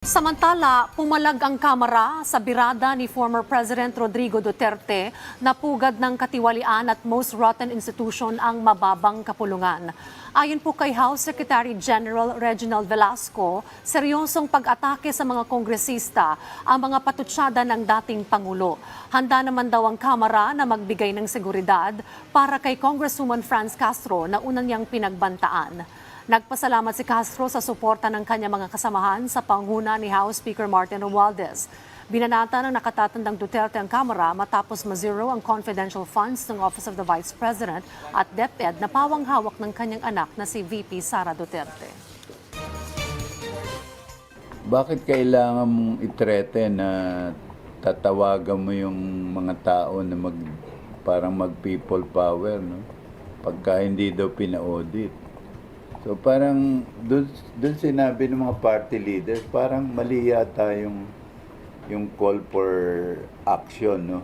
Samantala, pumalag ang Kamara sa birada ni former President Rodrigo Duterte na pugad ng katiwalian at most rotten institution ang mababang kapulungan. Ayon po kay House Secretary General Reginald Velasco, seryosong pag-atake sa mga kongresista ang mga patutsada ng dating Pangulo. Handa naman daw ang Kamara na magbigay ng seguridad para kay Congresswoman Franz Castro na unang niyang pinagbantaan. Nagpasalamat si Castro sa suporta ng kanyang mga kasamahan sa panguna ni House Speaker Martin Romualdez. Binanata ng nakatatandang Duterte ang Kamara matapos mazero ang confidential funds ng Office of the Vice President at DepEd na pawang hawak ng kanyang anak na si VP Sara Duterte. Bakit kailangan mong itrete na tatawagan mo yung mga tao na mag parang mag people power no? Pagka hindi daw pina-audit. So parang doon doon sinabi ng mga party leaders parang mali yata yung yung call for action no.